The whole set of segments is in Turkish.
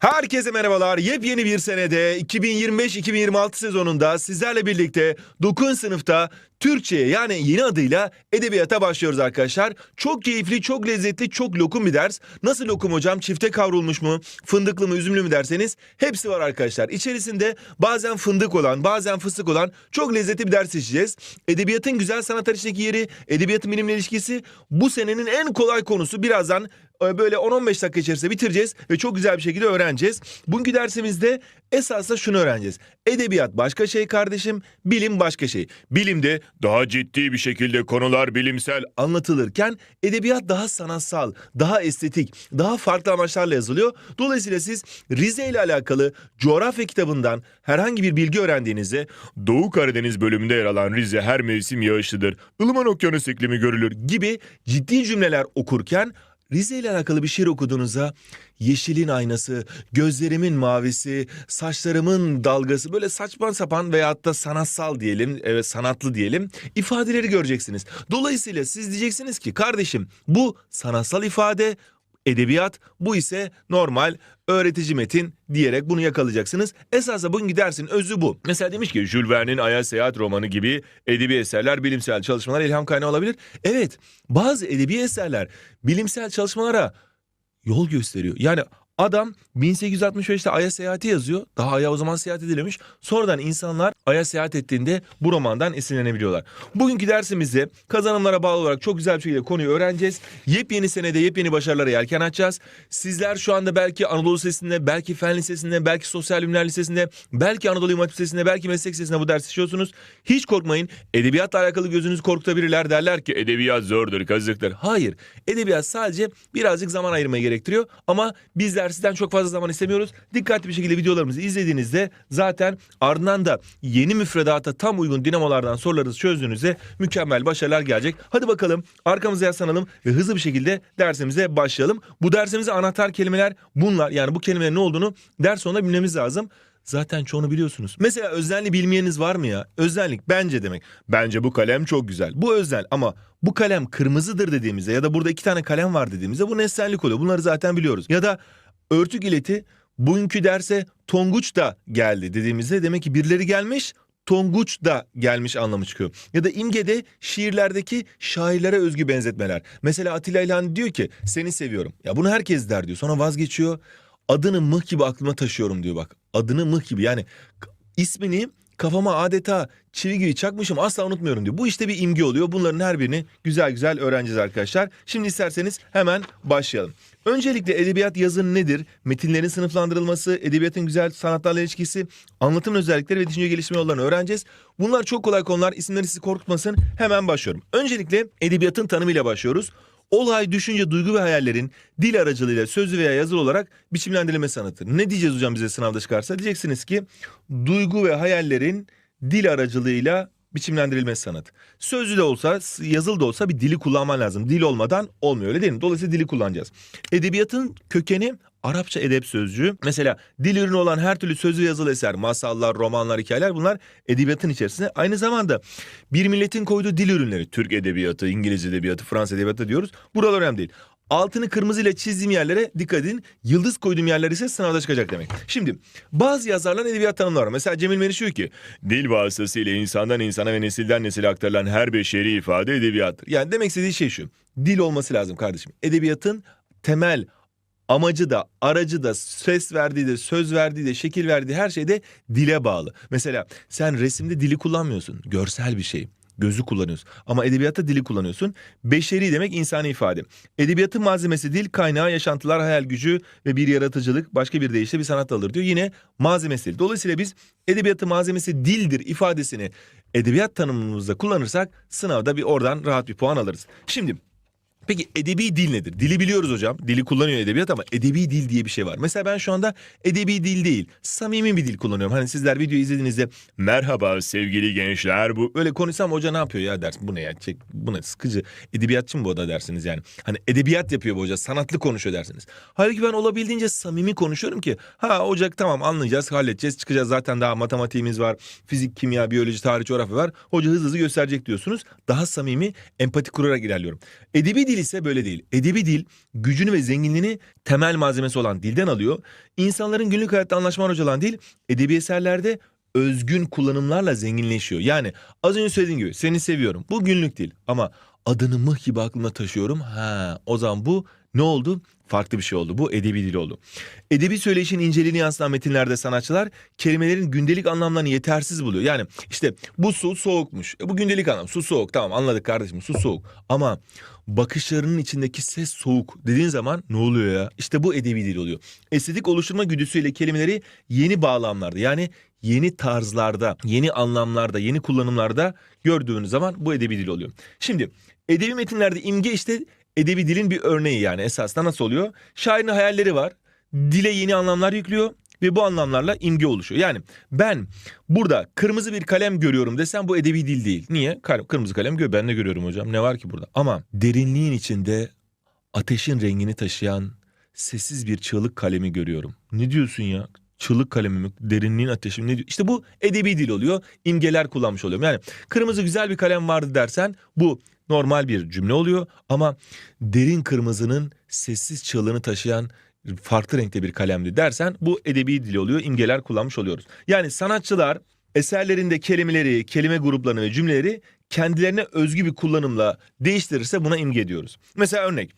Herkese merhabalar. Yepyeni bir senede 2025-2026 sezonunda sizlerle birlikte 9. sınıfta Türkçe'ye yani yeni adıyla edebiyata başlıyoruz arkadaşlar. Çok keyifli, çok lezzetli, çok lokum bir ders. Nasıl lokum hocam? Çifte kavrulmuş mu? Fındıklı mı, üzümlü mü derseniz hepsi var arkadaşlar. İçerisinde bazen fındık olan, bazen fıstık olan çok lezzetli bir ders seçeceğiz. Edebiyatın güzel sanatlar içindeki yeri, edebiyatın bilimle ilişkisi bu senenin en kolay konusu. Birazdan e, böyle 10-15 dakika içerisinde bitireceğiz ve çok güzel bir şekilde öğreneceğiz. Bugünkü dersimizde esasında şunu öğreneceğiz. Edebiyat başka şey kardeşim, bilim başka şey. Bilimde daha ciddi bir şekilde konular bilimsel anlatılırken edebiyat daha sanatsal, daha estetik, daha farklı amaçlarla yazılıyor. Dolayısıyla siz Rize ile alakalı coğrafya kitabından herhangi bir bilgi öğrendiğinizde Doğu Karadeniz bölümünde yer alan Rize her mevsim yağışlıdır. Ilıman okyanus iklimi görülür gibi ciddi cümleler okurken Rize ile alakalı bir şiir okuduğunuzda yeşilin aynası, gözlerimin mavisi, saçlarımın dalgası böyle saçma sapan veyahut da sanatsal diyelim, evet sanatlı diyelim ifadeleri göreceksiniz. Dolayısıyla siz diyeceksiniz ki kardeşim bu sanatsal ifade, edebiyat bu ise normal öğretici metin diyerek bunu yakalayacaksınız. Esasında bugünkü dersin özü bu. Mesela demiş ki Jules Verne'in Aya Seyahat romanı gibi edebi eserler bilimsel çalışmalar ilham kaynağı olabilir. Evet bazı edebi eserler bilimsel çalışmalara yol gösteriyor. Yani adam 1865'te Ay'a seyahati yazıyor. Daha Ay'a o zaman seyahat edilemiş. Sonradan insanlar Ay'a seyahat ettiğinde bu romandan esinlenebiliyorlar. Bugünkü dersimizde kazanımlara bağlı olarak çok güzel bir şekilde konuyu öğreneceğiz. Yepyeni senede yepyeni başarılara yelken açacağız. Sizler şu anda belki Anadolu Lisesi'nde, belki Fen Lisesi'nde, belki Sosyal Bilimler Lisesi'nde, belki Anadolu İmam Lisesi'nde, belki Meslek Lisesi'nde bu dersi işliyorsunuz. Hiç korkmayın. Edebiyatla alakalı gözünüzü korkutabilirler derler ki edebiyat zordur, kazıktır. Hayır. Edebiyat sadece birazcık zaman ayırmayı gerektiriyor ama bizler sizden çok fazla zaman istemiyoruz. Dikkatli bir şekilde videolarımızı izlediğinizde zaten ardından da yeni müfredata tam uygun dinamolardan sorularınızı çözdüğünüzde mükemmel başarılar gelecek. Hadi bakalım arkamıza yaslanalım ve hızlı bir şekilde dersimize başlayalım. Bu dersimize anahtar kelimeler bunlar. Yani bu kelimelerin ne olduğunu ders sonunda bilmemiz lazım. Zaten çoğunu biliyorsunuz. Mesela öznelli bilmeyeniniz var mı ya? Öznellik bence demek. Bence bu kalem çok güzel. Bu öznel ama bu kalem kırmızıdır dediğimizde ya da burada iki tane kalem var dediğimizde bu nesnellik oluyor. Bunları zaten biliyoruz. Ya da örtük ileti bugünkü derse Tonguç da geldi dediğimizde demek ki birileri gelmiş Tonguç da gelmiş anlamı çıkıyor. Ya da imgede şiirlerdeki şairlere özgü benzetmeler. Mesela Atilla İlhan diyor ki seni seviyorum. Ya bunu herkes der diyor. Sonra vazgeçiyor. Adını mıh gibi aklıma taşıyorum diyor bak. Adını mıh gibi yani ismini kafama adeta çivi gibi çakmışım asla unutmuyorum diyor. Bu işte bir imge oluyor. Bunların her birini güzel güzel öğreneceğiz arkadaşlar. Şimdi isterseniz hemen başlayalım. Öncelikle edebiyat yazın nedir? Metinlerin sınıflandırılması, edebiyatın güzel sanatlarla ilişkisi, anlatım özellikleri ve düşünce gelişme yollarını öğreneceğiz. Bunlar çok kolay konular. İsimleri sizi korkutmasın. Hemen başlıyorum. Öncelikle edebiyatın tanımıyla başlıyoruz. Olay, düşünce, duygu ve hayallerin dil aracılığıyla sözlü veya yazılı olarak biçimlendirilme sanatıdır. Ne diyeceğiz hocam bize sınavda çıkarsa? Diyeceksiniz ki duygu ve hayallerin dil aracılığıyla biçimlendirilme sanatı. Sözlü de olsa, yazılı da olsa bir dili kullanman lazım. Dil olmadan olmuyor öyle değil mi? Dolayısıyla dili kullanacağız. Edebiyatın kökeni Arapça edep sözcüğü. Mesela dil ürünü olan her türlü sözlü yazılı eser, masallar, romanlar, hikayeler bunlar edebiyatın içerisinde. Aynı zamanda bir milletin koyduğu dil ürünleri, Türk edebiyatı, İngiliz edebiyatı, Fransız edebiyatı diyoruz. Buralar önemli değil. Altını kırmızıyla çizdiğim yerlere dikkat edin. Yıldız koyduğum yerler ise sınavda çıkacak demek. Şimdi bazı yazarların edebiyat tanımları var. Mesela Cemil Meriç diyor ki dil vasıtasıyla insandan insana ve nesilden nesile aktarılan her beşeri ifade edebiyattır. Yani demek istediği şey şu. Dil olması lazım kardeşim. Edebiyatın temel amacı da aracı da ses verdiği de söz verdiği de şekil verdiği her şey de dile bağlı. Mesela sen resimde dili kullanmıyorsun. Görsel bir şey. Gözü kullanıyorsun. Ama edebiyatta dili kullanıyorsun. Beşeri demek insani ifade. Edebiyatın malzemesi dil, kaynağı, yaşantılar, hayal gücü ve bir yaratıcılık başka bir deyişle bir sanat alır diyor. Yine malzemesi dil. Dolayısıyla biz edebiyatın malzemesi dildir ifadesini edebiyat tanımımızda kullanırsak sınavda bir oradan rahat bir puan alırız. Şimdi Peki edebi dil nedir? Dili biliyoruz hocam. Dili kullanıyor edebiyat ama edebi dil diye bir şey var. Mesela ben şu anda edebi dil değil, samimi bir dil kullanıyorum. Hani sizler video izlediğinizde merhaba sevgili gençler bu öyle konuşsam hoca ne yapıyor ya dersin. Bu ne ya? Çek, bu ne sıkıcı. Edebiyatçı mı bu da dersiniz yani. Hani edebiyat yapıyor bu hoca, sanatlı konuşuyor dersiniz. Halbuki ben olabildiğince samimi konuşuyorum ki ha hoca tamam anlayacağız, halledeceğiz, çıkacağız. Zaten daha matematiğimiz var, fizik, kimya, biyoloji, tarih, coğrafya var. Hoca hızlı hızlı gösterecek diyorsunuz. Daha samimi, empati kurarak ilerliyorum. Edebi dil ise böyle değil. Edebi dil gücünü ve zenginliğini temel malzemesi olan dilden alıyor. İnsanların günlük hayatta anlaşma aracı olan dil edebi eserlerde özgün kullanımlarla zenginleşiyor. Yani az önce söylediğim gibi seni seviyorum. Bu günlük dil ama adını mıh gibi aklımda taşıyorum. Ha o zaman bu ne oldu? Farklı bir şey oldu. Bu edebi dil oldu. Edebi söyleyişin inceliğini yansıtan metinlerde sanatçılar kelimelerin gündelik anlamlarını yetersiz buluyor. Yani işte bu su soğukmuş. E, bu gündelik anlam. Su soğuk. Tamam anladık kardeşim. Su soğuk. Ama bakışlarının içindeki ses soğuk dediğin zaman ne oluyor ya? İşte bu edebi dil oluyor. Estetik oluşturma güdüsüyle kelimeleri yeni bağlamlarda yani yeni tarzlarda, yeni anlamlarda, yeni kullanımlarda gördüğünüz zaman bu edebi dil oluyor. Şimdi edebi metinlerde imge işte edebi dilin bir örneği yani esasında nasıl oluyor? Şairin hayalleri var. Dile yeni anlamlar yüklüyor ve bu anlamlarla imge oluşuyor. Yani ben burada kırmızı bir kalem görüyorum desem bu edebi dil değil. Niye? Kırmızı kalem gör ben de görüyorum hocam. Ne var ki burada? Ama derinliğin içinde ateşin rengini taşıyan sessiz bir çığlık kalemi görüyorum. Ne diyorsun ya? Çığlık kalemi mi? Derinliğin ateşi mi? Ne diyor? İşte bu edebi dil oluyor. İmgeler kullanmış oluyorum. Yani kırmızı güzel bir kalem vardı dersen bu normal bir cümle oluyor. Ama derin kırmızının sessiz çığlığını taşıyan farklı renkte bir kalemdi dersen bu edebi dil oluyor. İmgeler kullanmış oluyoruz. Yani sanatçılar eserlerinde kelimeleri, kelime gruplarını ve cümleleri kendilerine özgü bir kullanımla değiştirirse buna imge diyoruz. Mesela örnek.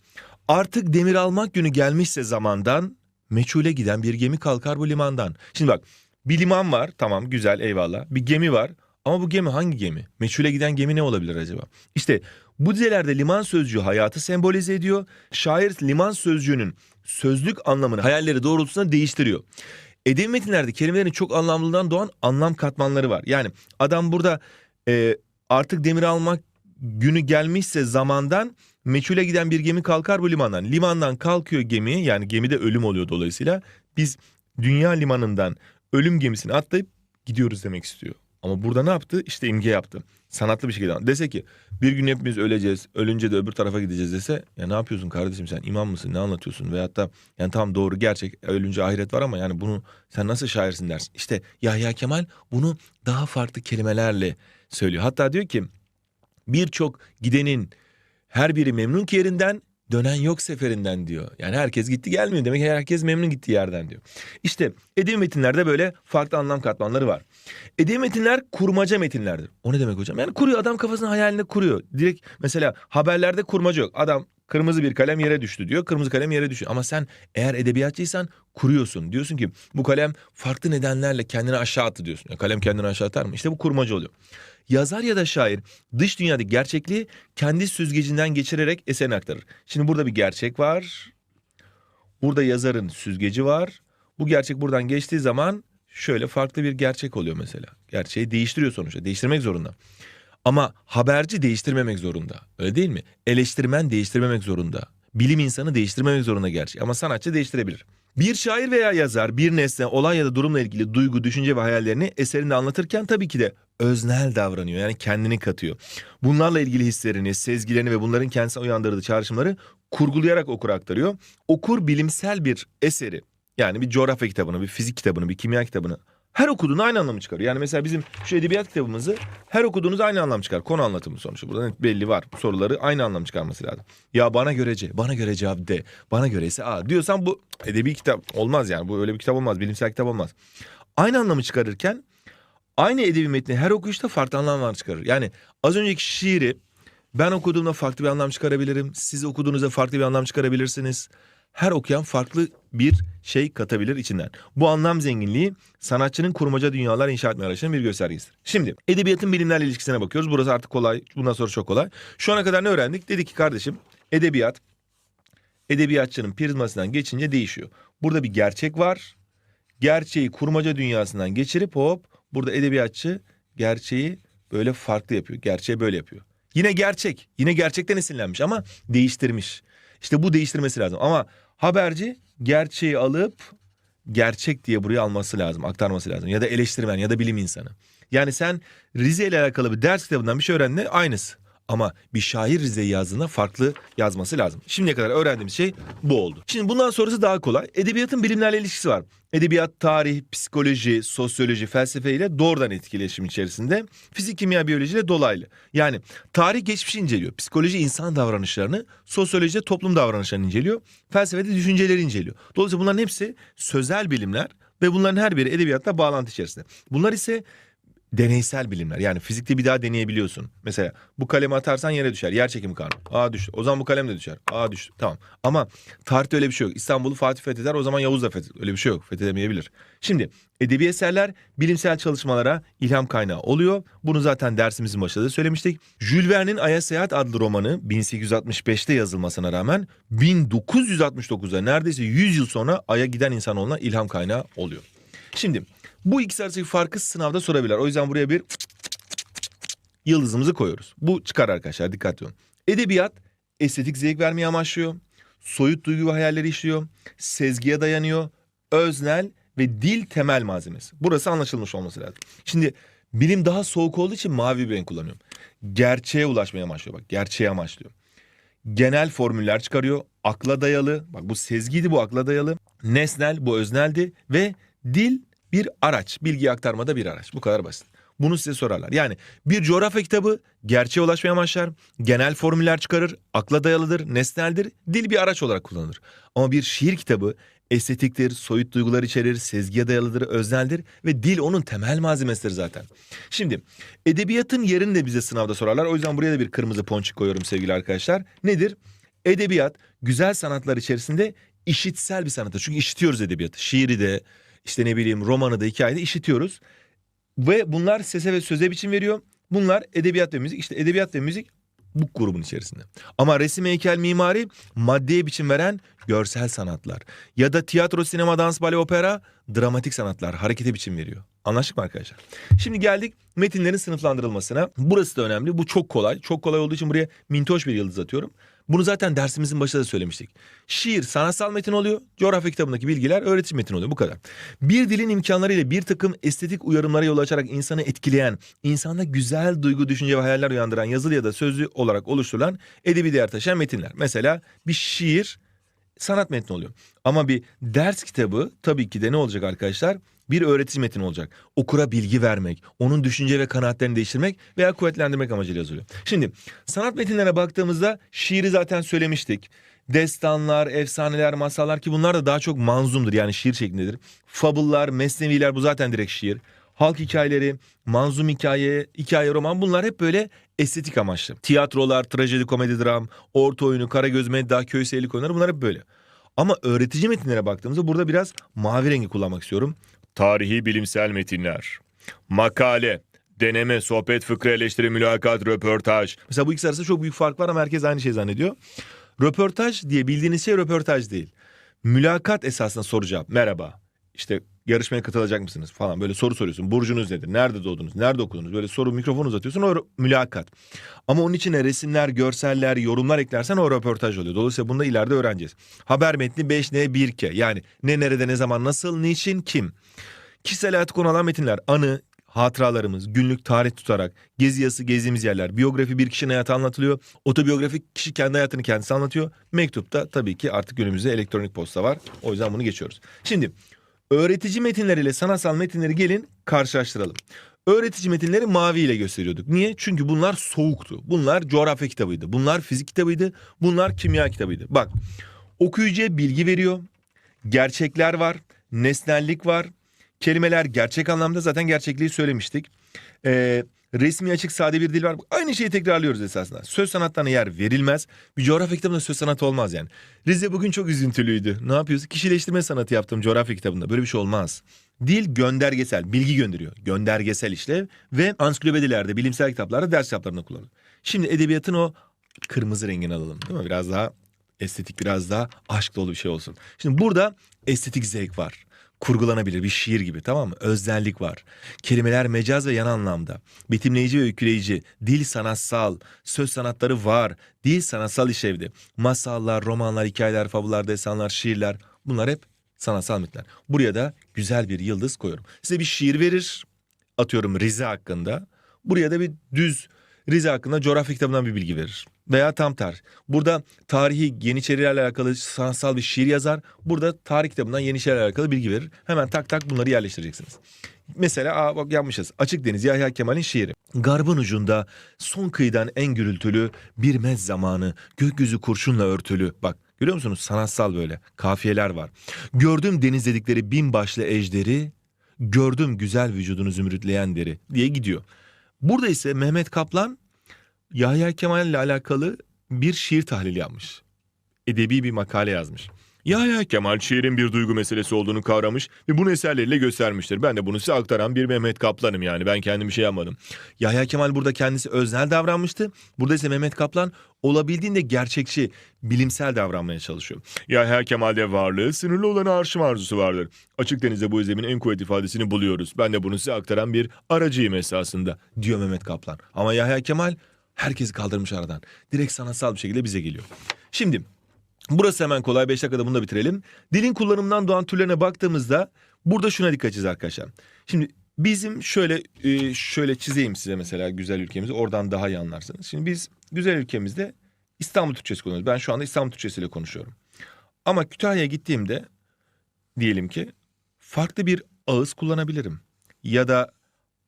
Artık demir almak günü gelmişse zamandan meçhule giden bir gemi kalkar bu limandan. Şimdi bak bir liman var tamam güzel eyvallah. Bir gemi var ama bu gemi hangi gemi? Meçhule giden gemi ne olabilir acaba? İşte bu dizelerde liman sözcüğü hayatı sembolize ediyor. Şair liman sözcüğünün sözlük anlamını hayalleri doğrultusunda değiştiriyor. Edebi metinlerde kelimelerin çok anlamlılığından doğan anlam katmanları var. Yani adam burada e, artık demir almak günü gelmişse zamandan meçhule giden bir gemi kalkar bu limandan. Limandan kalkıyor gemi yani gemide ölüm oluyor dolayısıyla. Biz dünya limanından ölüm gemisini atlayıp gidiyoruz demek istiyor. Ama burada ne yaptı? İşte imge yaptı. Sanatlı bir şekilde. Dese ki bir gün hepimiz öleceğiz. Ölünce de öbür tarafa gideceğiz dese ya ne yapıyorsun kardeşim sen imam mısın ne anlatıyorsun? Veyahut da yani tamam doğru gerçek ölünce ahiret var ama yani bunu sen nasıl şairsin dersin. İşte Yahya Kemal bunu daha farklı kelimelerle söylüyor. Hatta diyor ki birçok gidenin her biri memnun ki yerinden dönen yok seferinden diyor. Yani herkes gitti gelmiyor demek ki herkes memnun gittiği yerden diyor. İşte edebi metinlerde böyle farklı anlam katmanları var. Edebi metinler kurmaca metinlerdir. O ne demek hocam? Yani kuruyor adam kafasının hayalinde kuruyor. Direkt mesela haberlerde kurmaca yok. Adam kırmızı bir kalem yere düştü diyor. Kırmızı kalem yere düşüyor. Ama sen eğer edebiyatçıysan kuruyorsun. Diyorsun ki bu kalem farklı nedenlerle kendini aşağı attı diyorsun. Ya kalem kendini aşağı atar mı? İşte bu kurmaca oluyor. Yazar ya da şair dış dünyadaki gerçekliği kendi süzgecinden geçirerek eserine aktarır. Şimdi burada bir gerçek var. Burada yazarın süzgeci var. Bu gerçek buradan geçtiği zaman şöyle farklı bir gerçek oluyor mesela. Gerçeği değiştiriyor sonuçta. Değiştirmek zorunda. Ama haberci değiştirmemek zorunda. Öyle değil mi? Eleştirmen değiştirmemek zorunda. Bilim insanı değiştirmemek zorunda gerçi. Ama sanatçı değiştirebilir. Bir şair veya yazar bir nesne, olay ya da durumla ilgili duygu, düşünce ve hayallerini eserinde anlatırken tabii ki de öznel davranıyor. Yani kendini katıyor. Bunlarla ilgili hislerini, sezgilerini ve bunların kendisine uyandırdığı çağrışımları kurgulayarak okura aktarıyor. Okur bilimsel bir eseri yani bir coğrafya kitabını, bir fizik kitabını, bir kimya kitabını her okuduğunu aynı anlamı çıkarıyor. Yani mesela bizim şu edebiyat kitabımızı her okuduğunuz aynı anlam çıkar. Konu anlatımı sonuçta. Burada net belli var. Soruları aynı anlam çıkarması lazım. Ya bana göre C, bana göre cevap D, bana göre ise A diyorsan bu edebi kitap olmaz yani. Bu öyle bir kitap olmaz. Bilimsel kitap olmaz. Aynı anlamı çıkarırken aynı edebi metni her okuyuşta farklı anlamlar çıkarır. Yani az önceki şiiri ben okuduğumda farklı bir anlam çıkarabilirim. Siz okuduğunuzda farklı bir anlam çıkarabilirsiniz. Her okuyan farklı bir şey katabilir içinden. Bu anlam zenginliği sanatçının kurmaca dünyalar inşa etme arayışının bir göstergesidir. Şimdi edebiyatın bilimlerle ilişkisine bakıyoruz. Burası artık kolay. Bundan sonra çok kolay. Şu ana kadar ne öğrendik? Dedik ki kardeşim edebiyat edebiyatçının prizmasından geçince değişiyor. Burada bir gerçek var. Gerçeği kurmaca dünyasından geçirip hop burada edebiyatçı gerçeği böyle farklı yapıyor. Gerçeği böyle yapıyor. Yine gerçek. Yine gerçekten esinlenmiş ama değiştirmiş. İşte bu değiştirmesi lazım. Ama haberci gerçeği alıp gerçek diye buraya alması lazım, aktarması lazım. Ya da eleştirmen ya da bilim insanı. Yani sen Rize ile alakalı bir ders kitabından bir şey öğrendin aynısı. Ama bir şair Rize'yi yazdığında farklı yazması lazım. Şimdiye kadar öğrendiğimiz şey bu oldu. Şimdi bundan sonrası daha kolay. Edebiyatın bilimlerle ilişkisi var. Edebiyat, tarih, psikoloji, sosyoloji, felsefe ile doğrudan etkileşim içerisinde. Fizik, kimya, biyoloji ile dolaylı. Yani tarih geçmişi inceliyor. Psikoloji insan davranışlarını, sosyoloji toplum davranışlarını inceliyor. Felsefe de düşünceleri inceliyor. Dolayısıyla bunların hepsi sözel bilimler ve bunların her biri edebiyatla bağlantı içerisinde. Bunlar ise deneysel bilimler. Yani fizikte bir daha deneyebiliyorsun. Mesela bu kalemi atarsan yere düşer. Yer çekimi kanunu. Aa düştü. O zaman bu kalem de düşer. Aa düştü. Tamam. Ama tarihte öyle bir şey yok. İstanbul'u Fatih fetheder o zaman Yavuz da fetheder. Öyle bir şey yok. Fethedemeyebilir. Şimdi edebi eserler bilimsel çalışmalara ilham kaynağı oluyor. Bunu zaten dersimizin başında da söylemiştik. Jules Verne'in Ay'a Seyahat adlı romanı 1865'te yazılmasına rağmen 1969'da neredeyse 100 yıl sonra Ay'a giden insanoğluna ilham kaynağı oluyor. Şimdi bu ikisi arasındaki farkı sınavda sorabilirler. O yüzden buraya bir yıldızımızı koyuyoruz. Bu çıkar arkadaşlar dikkatli olun. Edebiyat estetik zevk vermeyi amaçlıyor. Soyut duygu ve hayalleri işliyor. Sezgiye dayanıyor. Öznel ve dil temel malzemesi. Burası anlaşılmış olması lazım. Şimdi bilim daha soğuk olduğu için mavi bir renk kullanıyorum. Gerçeğe ulaşmaya amaçlıyor bak. Gerçeğe amaçlıyor. Genel formüller çıkarıyor. Akla dayalı. Bak bu sezgiydi bu akla dayalı. Nesnel bu özneldi ve dil bir araç. Bilgi aktarmada bir araç. Bu kadar basit. Bunu size sorarlar. Yani bir coğrafya kitabı gerçeğe ulaşmaya amaçlar, genel formüller çıkarır, akla dayalıdır, nesneldir, dil bir araç olarak kullanılır. Ama bir şiir kitabı estetiktir, soyut duygular içerir, sezgiye dayalıdır, özneldir ve dil onun temel malzemesidir zaten. Şimdi edebiyatın yerini de bize sınavda sorarlar. O yüzden buraya da bir kırmızı ponçik koyuyorum sevgili arkadaşlar. Nedir? Edebiyat güzel sanatlar içerisinde işitsel bir sanattır. Çünkü işitiyoruz edebiyatı. Şiiri de, işte ne bileyim romanı da hikayede işitiyoruz. Ve bunlar sese ve söze biçim veriyor. Bunlar edebiyat ve müzik. İşte edebiyat ve müzik bu grubun içerisinde. Ama resim, heykel, mimari maddeye biçim veren görsel sanatlar. Ya da tiyatro, sinema, dans, bale, opera dramatik sanatlar harekete biçim veriyor. Anlaştık mı arkadaşlar? Şimdi geldik metinlerin sınıflandırılmasına. Burası da önemli. Bu çok kolay. Çok kolay olduğu için buraya mintoş bir yıldız atıyorum. Bunu zaten dersimizin başında da söylemiştik. Şiir sanatsal metin oluyor. Coğrafya kitabındaki bilgiler öğretim metin oluyor. Bu kadar. Bir dilin imkanlarıyla bir takım estetik uyarımlara yol açarak insanı etkileyen, insanda güzel duygu, düşünce ve hayaller uyandıran yazılı ya da sözlü olarak oluşturulan edebi değer taşıyan metinler. Mesela bir şiir sanat metni oluyor. Ama bir ders kitabı tabii ki de ne olacak arkadaşlar? Bir öğretici metin olacak. Okura bilgi vermek, onun düşünce ve kanaatlerini değiştirmek veya kuvvetlendirmek amacıyla yazılıyor. Şimdi sanat metinlerine baktığımızda şiiri zaten söylemiştik. Destanlar, efsaneler, masallar ki bunlar da daha çok manzumdur yani şiir şeklindedir. Fabullar, mesneviler bu zaten direkt şiir. Halk hikayeleri, manzum hikaye, hikaye roman bunlar hep böyle estetik amaçlı. Tiyatrolar, trajedi, komedi, dram, orta oyunu, karagöz, medda, köy seyirlik oyunları bunlar hep böyle. Ama öğretici metinlere baktığımızda burada biraz mavi rengi kullanmak istiyorum. Tarihi bilimsel metinler, makale, deneme, sohbet, fıkra, eleştiri, mülakat, röportaj. Mesela bu ikisi arasında çok büyük fark var ama herkes aynı şeyi zannediyor. Röportaj diye bildiğiniz şey röportaj değil. Mülakat esasında soru cevap. Merhaba. İşte yarışmaya katılacak mısınız falan böyle soru soruyorsun. Burcunuz nedir? Nerede doğdunuz? Nerede okudunuz? Böyle soru mikrofon uzatıyorsun o mülakat. Ama onun içine resimler, görseller, yorumlar eklersen o röportaj oluyor. Dolayısıyla bunu da ileride öğreneceğiz. Haber metni 5N 1K yani ne nerede ne zaman nasıl niçin kim. Kişisel hayatı konu alan metinler anı, hatıralarımız, günlük tarih tutarak, gezi yazısı gezdiğimiz yerler, biyografi bir kişinin hayatı anlatılıyor. Otobiyografi kişi kendi hayatını kendisi anlatıyor. Mektupta tabii ki artık günümüzde elektronik posta var. O yüzden bunu geçiyoruz. Şimdi öğretici metinler ile sanatsal metinleri gelin karşılaştıralım. Öğretici metinleri mavi ile gösteriyorduk. Niye? Çünkü bunlar soğuktu. Bunlar coğrafya kitabıydı. Bunlar fizik kitabıydı. Bunlar kimya kitabıydı. Bak okuyucuya bilgi veriyor. Gerçekler var. Nesnellik var. Kelimeler gerçek anlamda zaten gerçekliği söylemiştik. Ee, resmi açık sade bir dil var. Aynı şeyi tekrarlıyoruz esasında. Söz sanatlarına yer verilmez. Bir coğrafya kitabında söz sanatı olmaz yani. Rize bugün çok üzüntülüydü. Ne yapıyorsun? Kişileştirme sanatı yaptım coğrafya kitabında. Böyle bir şey olmaz. Dil göndergesel, bilgi gönderiyor. Göndergesel işlev ve ansiklopedilerde, bilimsel kitaplarda, ders kitaplarında kullanılır. Şimdi edebiyatın o kırmızı rengini alalım değil mi? Biraz daha estetik, biraz daha aşk dolu bir şey olsun. Şimdi burada estetik zevk var kurgulanabilir bir şiir gibi tamam mı? Öznellik var. Kelimeler mecaz ve yan anlamda. Betimleyici ve öyküleyici. Dil sanatsal. Söz sanatları var. Dil sanatsal işlevde. Masallar, romanlar, hikayeler, fabullar, destanlar, şiirler. Bunlar hep sanatsal metinler. Buraya da güzel bir yıldız koyuyorum. Size bir şiir verir. Atıyorum Rize hakkında. Buraya da bir düz Rize hakkında coğrafya kitabından bir bilgi verir. Veya tam tersi. Burada tarihi Yeniçerilerle alakalı sanatsal bir şiir yazar. Burada tarih kitabından Yeniçerilerle alakalı bilgi verir. Hemen tak tak bunları yerleştireceksiniz. Mesela aa bak yapmışız. Açık Deniz Yahya Kemal'in şiiri. Garbın ucunda son kıyıdan en gürültülü bir mez zamanı gökyüzü kurşunla örtülü. Bak görüyor musunuz sanatsal böyle kafiyeler var. Gördüm deniz dedikleri bin başlı ejderi gördüm güzel vücudunu zümrütleyen deri diye gidiyor. Burada ise Mehmet Kaplan Yahya Kemal ile alakalı bir şiir tahlili yapmış. Edebi bir makale yazmış. Yahya Kemal şiirin bir duygu meselesi olduğunu kavramış ve bunu eserleriyle göstermiştir. Ben de bunu size aktaran bir Mehmet Kaplan'ım yani ben kendim bir şey yapmadım. Yahya Kemal burada kendisi öznel davranmıştı. Burada ise Mehmet Kaplan olabildiğince gerçekçi, bilimsel davranmaya çalışıyor. Yahya Kemal'de varlığı sınırlı olan arşım arzusu vardır. Açık denizde bu izlemin en kuvvetli ifadesini buluyoruz. Ben de bunu size aktaran bir aracıyım esasında diyor Mehmet Kaplan. Ama Yahya Kemal herkesi kaldırmış aradan. Direkt sanatsal bir şekilde bize geliyor. Şimdi Burası hemen kolay 5 dakikada bunu da bitirelim. Dilin kullanımından doğan türlerine baktığımızda burada şuna dikkat edeceğiz arkadaşlar. Şimdi bizim şöyle e, şöyle çizeyim size mesela güzel ülkemizi oradan daha iyi anlarsınız. Şimdi biz güzel ülkemizde İstanbul Türkçesi kullanıyoruz. Ben şu anda İstanbul Türkçesiyle konuşuyorum. Ama Kütahya'ya gittiğimde diyelim ki farklı bir ağız kullanabilirim. Ya da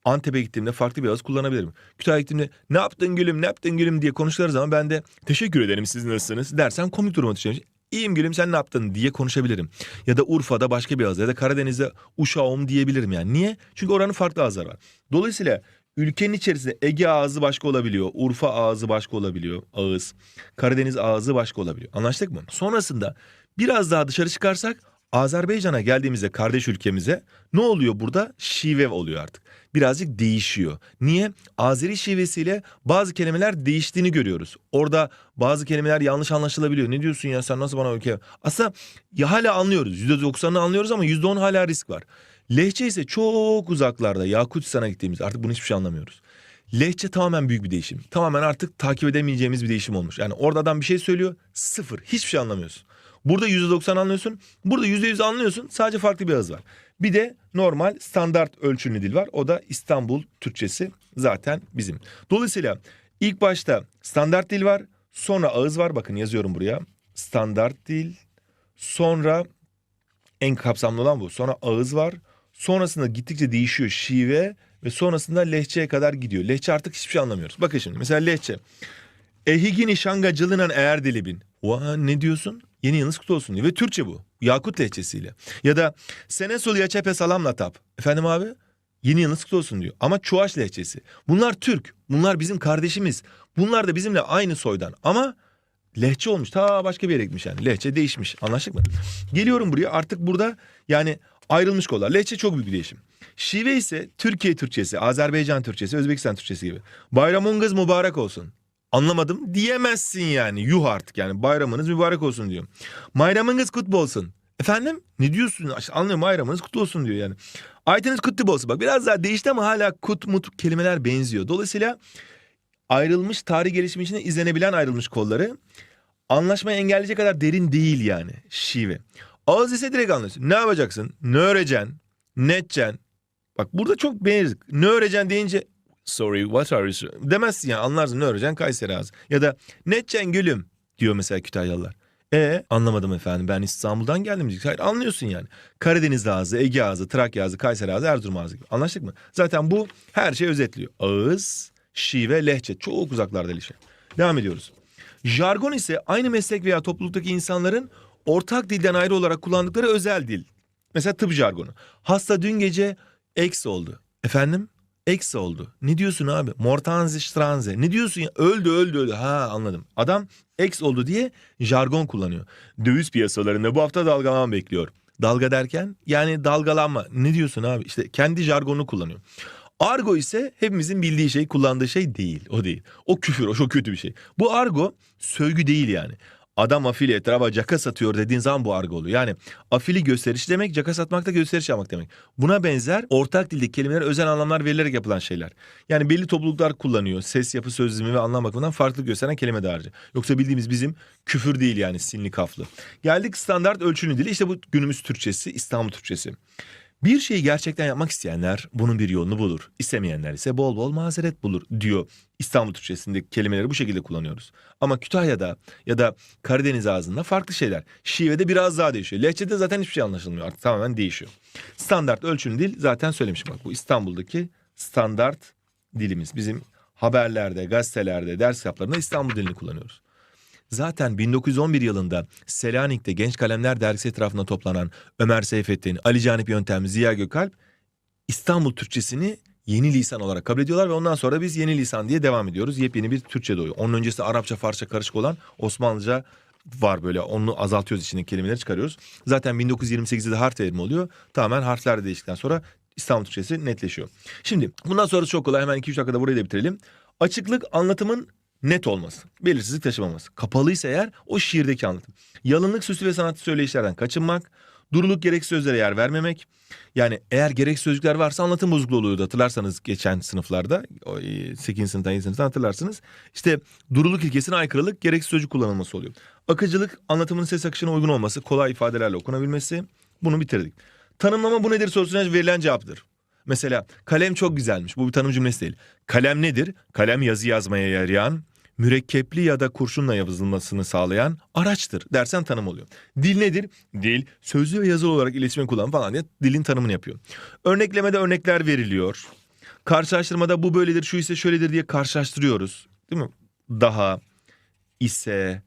Antep'e gittiğimde farklı bir ağız kullanabilirim. Kütahya'ya gittiğimde ne yaptın gülüm ne yaptın gülüm diye konuştukları zaman ben de teşekkür ederim siz nasılsınız dersen komik duruma düşeceğim. İyiyim gülüm sen ne yaptın diye konuşabilirim. Ya da Urfa'da başka bir ağız ya da Karadeniz'de uşağım diyebilirim yani. Niye? Çünkü oranın farklı ağızları var. Dolayısıyla ülkenin içerisinde Ege ağzı başka olabiliyor. Urfa ağzı başka olabiliyor ağız. Karadeniz ağzı başka olabiliyor. Anlaştık mı? Sonrasında biraz daha dışarı çıkarsak Azerbaycan'a geldiğimizde kardeş ülkemize ne oluyor burada? Şive oluyor artık. Birazcık değişiyor. Niye? Azeri şivesiyle bazı kelimeler değiştiğini görüyoruz. Orada bazı kelimeler yanlış anlaşılabiliyor. Ne diyorsun ya sen nasıl bana ülke? Aslında ya hala anlıyoruz. %90'ını anlıyoruz ama %10 hala risk var. Lehçe ise çok uzaklarda Yakutistan'a gittiğimiz artık bunu hiçbir şey anlamıyoruz. Lehçe tamamen büyük bir değişim. Tamamen artık takip edemeyeceğimiz bir değişim olmuş. Yani orada adam bir şey söylüyor sıfır hiçbir şey anlamıyorsun. Burada %90 anlıyorsun. Burada %100 anlıyorsun. Sadece farklı bir ağız var. Bir de normal standart ölçülü dil var. O da İstanbul Türkçesi zaten bizim. Dolayısıyla ilk başta standart dil var. Sonra ağız var. Bakın yazıyorum buraya. Standart dil. Sonra en kapsamlı olan bu. Sonra ağız var. Sonrasında gittikçe değişiyor şive ve sonrasında lehçeye kadar gidiyor. Lehçe artık hiçbir şey anlamıyoruz. Bakın şimdi mesela lehçe. Ehigini şangacılığından eğer dilibin. Oha ne diyorsun? Yeni yılınız kutlu olsun diyor. Ve Türkçe bu. Yakut lehçesiyle. Ya da Senesul ya çepe salamla tap. Efendim abi? Yeni yılınız kutlu olsun diyor. Ama Çuvaş lehçesi. Bunlar Türk. Bunlar bizim kardeşimiz. Bunlar da bizimle aynı soydan. Ama lehçe olmuş. Ta başka bir yere gitmiş yani. Lehçe değişmiş. Anlaştık mı? Geliyorum buraya. Artık burada yani ayrılmış kollar. Lehçe çok büyük bir değişim. Şive ise Türkiye Türkçesi, Azerbaycan Türkçesi, Özbekistan Türkçesi gibi. Bayramınız mübarek olsun. Anlamadım diyemezsin yani. Yuh artık yani bayramınız mübarek olsun diyor. Bayramınız kutlu olsun. Efendim ne diyorsun? Anlıyorum bayramınız kutlu olsun diyor yani. Ayetiniz kutlu olsun. Bak biraz daha değişti ama hala kut mut kelimeler benziyor. Dolayısıyla ayrılmış tarih gelişimi içinde izlenebilen ayrılmış kolları anlaşmayı engelleyecek kadar derin değil yani şive. Ağız ise direkt anlıyorsun. Ne yapacaksın? Ne öğreceksin? Ne edeceksin? Bak burada çok benzik. Ne öğreceksin deyince sorry what are you demezsin yani anlarsın ne öğreceksin Kayseri ağzı. Ya da ne edeceksin gülüm diyor mesela Kütahyalılar. E anlamadım efendim ben İstanbul'dan geldim diyecek. Hayır anlıyorsun yani. Karadeniz ağzı, Ege ağzı, Trakya ağzı, Kayseri ağzı, Erzurum ağzı gibi. Anlaştık mı? Zaten bu her şey özetliyor. Ağız, şive, lehçe çok uzaklarda ilişki. Devam ediyoruz. Jargon ise aynı meslek veya topluluktaki insanların ortak dilden ayrı olarak kullandıkları özel dil. Mesela tıp jargonu. Hasta dün gece X oldu. Efendim? X oldu. Ne diyorsun abi? Mortanze stranze. Ne diyorsun ya? Öldü öldü öldü. Ha anladım. Adam X oldu diye jargon kullanıyor. Döviz piyasalarında bu hafta dalgalanma bekliyor. Dalga derken yani dalgalanma. Ne diyorsun abi? İşte kendi jargonunu kullanıyor. Argo ise hepimizin bildiği şey, kullandığı şey değil. O değil. O küfür, o çok kötü bir şey. Bu argo sövgü değil yani. Adam afili etrafa caka satıyor dediğin zaman bu argo oluyor. Yani afili gösteriş demek, caka satmak da gösteriş yapmak demek. Buna benzer ortak dildeki kelimelere özel anlamlar verilerek yapılan şeyler. Yani belli topluluklar kullanıyor. Ses, yapı, sözlemi ve anlam bakımından farklı gösteren kelime dağarcığı. Yoksa bildiğimiz bizim küfür değil yani sinli kaflı. Geldik standart ölçülü dili. İşte bu günümüz Türkçesi, İstanbul Türkçesi. Bir şeyi gerçekten yapmak isteyenler bunun bir yolunu bulur. İstemeyenler ise bol bol mazeret bulur diyor. İstanbul Türkçesindeki kelimeleri bu şekilde kullanıyoruz. Ama Kütahya'da ya da Karadeniz ağzında farklı şeyler. Şive'de biraz daha değişiyor. Lehçede zaten hiçbir şey anlaşılmıyor artık tamamen değişiyor. Standart ölçülü dil zaten söylemişim bak bu İstanbul'daki standart dilimiz. Bizim haberlerde, gazetelerde, ders kitaplarında İstanbul dilini kullanıyoruz. Zaten 1911 yılında Selanik'te Genç Kalemler Dergisi etrafında toplanan Ömer Seyfettin, Ali Canip Yöntem, Ziya Gökalp İstanbul Türkçesini yeni lisan olarak kabul ediyorlar ve ondan sonra biz yeni lisan diye devam ediyoruz. Yepyeni bir Türkçe doğuyor. Onun öncesi Arapça, Farsça karışık olan Osmanlıca var böyle. Onu azaltıyoruz içindeki kelimeleri çıkarıyoruz. Zaten 1928'de de harf devrimi oluyor. Tamamen harfler de değiştikten sonra İstanbul Türkçesi netleşiyor. Şimdi bundan sonrası çok kolay. Hemen 2-3 dakikada burayı da bitirelim. Açıklık anlatımın net olması. Belirsizlik taşımaması. Kapalıysa eğer o şiirdeki anlatım. Yalınlık süsü ve sanatlı söyleyişlerden kaçınmak. Duruluk gereksiz sözlere yer vermemek. Yani eğer gereksiz sözcükler varsa anlatım bozukluğu oluyordu hatırlarsanız geçen sınıflarda. 8. sınıftan 7. sınıftan hatırlarsınız. İşte duruluk ilkesine aykırılık gereksiz sözcük kullanılması oluyor. Akıcılık anlatımın ses akışına uygun olması, kolay ifadelerle okunabilmesi. Bunu bitirdik. Tanımlama bu nedir sorusuna verilen cevaptır. Mesela kalem çok güzelmiş. Bu bir tanım cümlesi değil. Kalem nedir? Kalem yazı yazmaya yarayan, mürekkepli ya da kurşunla yazılmasını sağlayan araçtır dersen tanım oluyor. Dil nedir? Dil sözlü ve yazılı olarak iletişime kullan falan diye dilin tanımını yapıyor. Örneklemede örnekler veriliyor. Karşılaştırmada bu böyledir, şu ise şöyledir diye karşılaştırıyoruz. Değil mi? Daha, ise,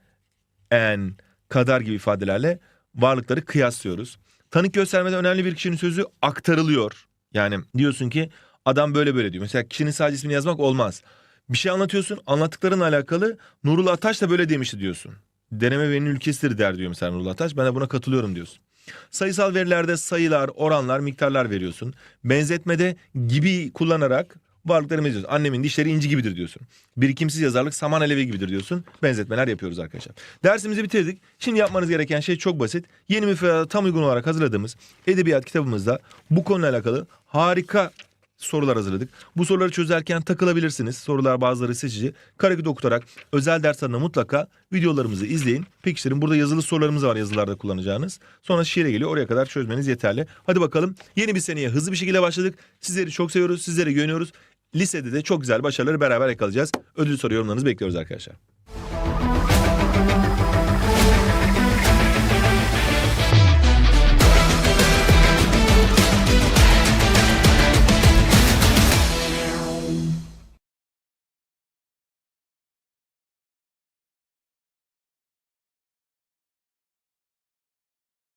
en, kadar gibi ifadelerle varlıkları kıyaslıyoruz. Tanık göstermede önemli bir kişinin sözü aktarılıyor. Yani diyorsun ki adam böyle böyle diyor. Mesela kişinin sadece ismini yazmak olmaz. Bir şey anlatıyorsun anlattıklarınla alakalı Nurullah Ataş da böyle demişti diyorsun. Deneme benim ülkesidir der diyor mesela Nurullah Ataş. Ben de buna katılıyorum diyorsun. Sayısal verilerde sayılar, oranlar, miktarlar veriyorsun. Benzetmede gibi kullanarak varlıkları benziyorsun. Annemin dişleri inci gibidir diyorsun. Birikimsiz yazarlık saman alevi gibidir diyorsun. Benzetmeler yapıyoruz arkadaşlar. Dersimizi bitirdik. Şimdi yapmanız gereken şey çok basit. Yeni müfredata tam uygun olarak hazırladığımız edebiyat kitabımızda bu konuyla alakalı harika sorular hazırladık. Bu soruları çözerken takılabilirsiniz. Sorular bazıları seçici. Kareküt okutarak özel derslerinde mutlaka videolarımızı izleyin. Pekiştirin. Burada yazılı sorularımız var yazılarda kullanacağınız. Sonra şiire geliyor. Oraya kadar çözmeniz yeterli. Hadi bakalım. Yeni bir seneye hızlı bir şekilde başladık. Sizleri çok seviyoruz. Sizlere güveniyoruz. Lisede de çok güzel başarıları beraber yakalayacağız. Ödül soru yorumlarınızı bekliyoruz arkadaşlar.